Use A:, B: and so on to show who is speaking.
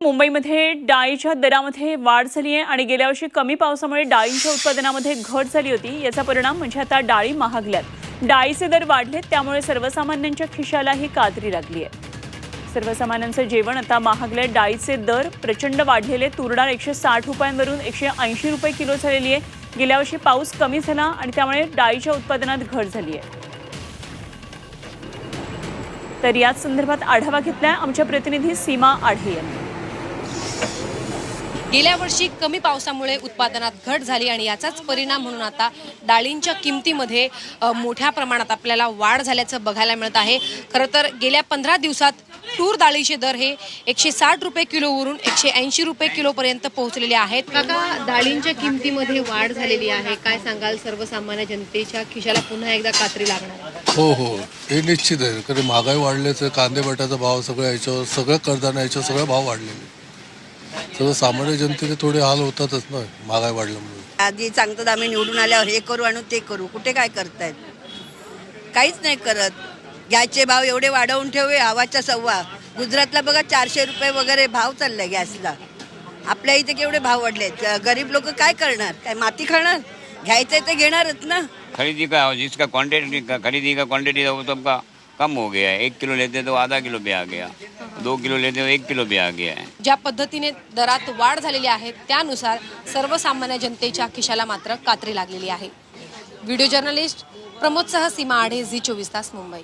A: मुंबईमध्ये डाळीच्या दरामध्ये वाढ झाली आहे आणि गेल्या वर्षी कमी पावसामुळे डाळींच्या उत्पादनामध्ये घट झाली होती. याचा परिणाम म्हणजे आता डाळी महागल्यात. डाळीचे दर वाढलेत त्यामुळे सर्वसामान्यांच्या खिशालाही कादरी लागली आहे. सर्वसामान्यांचं जेवण आता महागले डाळीचे दर प्रचंड वाढलेले. तुरडाळ एकशे साठ रुपयांवरून एकशे ऐंशी रुपये किलो झालेली आहे. गेल्या वर्षी पाऊस कमी झाला आणि त्यामुळे डाळीच्या उत्पादनात घट झाली आहे. तर याच संदर्भात आढावा घेतलाय आमच्या प्रतिनिधी सीमा आढे यांनी
B: गेल्या वर्षी कमी पावसामुळे उत्पादनात घट झाली आणि याचाच परिणाम म्हणून आता डाळींच्या किमतीमध्ये मोठ्या प्रमाणात आपल्याला वाढ झाल्याचं बघायला मिळत आहे. खरं तर गेल्या पंधरा दिवसात तूर डाळीचे दर हे एकशे साठ रुपये किलोवरून एकशे ऐंशी रुपये किलोपर्यंत पोहोचलेले आहेत. काका डाळींच्या किमतीमध्ये वाढ झालेली आहे. काय सांगाल सर्वसामान्य जनतेच्या खिशाला पुन्हा एकदा कात्री लागणार?
C: हो हो. हे निश्चित आहे. कारण महागाई वाढल्याचं कांदे बटाचा भाव सगळं याच्यावर सगळं कडधान्य याच्यावर सगळे भाव वाढलेले सगळं सामान्य जनतेचे थोडे हाल होतातच ना महागाई वाढल्यामुळे.
D: आधी सांगतात आम्ही निवडून आल्यावर हे करू आणि ते करू. कुठे काय करतायत? काहीच नाही करत. गॅसचे भाव एवढे वाढवून ठेवूया आवाजच्या सव्वा. गुजरातला बघा चारशे रुपये वगैरे भाव चाललाय गॅसला. आपल्या इथे केवढे भाव वाढलेत? गरीब लोक काय करणार? काय माती खाणार? घ्यायचंय ते घेणारच ना.
E: खरीदी का जिसका क्वांटिटी का खरीदी का क्वांटिटी सबका कम हो गया है। एक किलो लेते तो आधा किलो भी आ गया। दो किलो लेते तो एक किलो भी आ गया है।
B: ज्या पद्धतीने दरात वाढ झालेली आहे त्यानुसार सर्वसामान्य जनतेच्या खिशाला मात्र कात्री लागलेली आहे. व्हिडिओ जर्नलिस्ट प्रमोदसह सीमा आढे झी चोवीस तास मुंबई.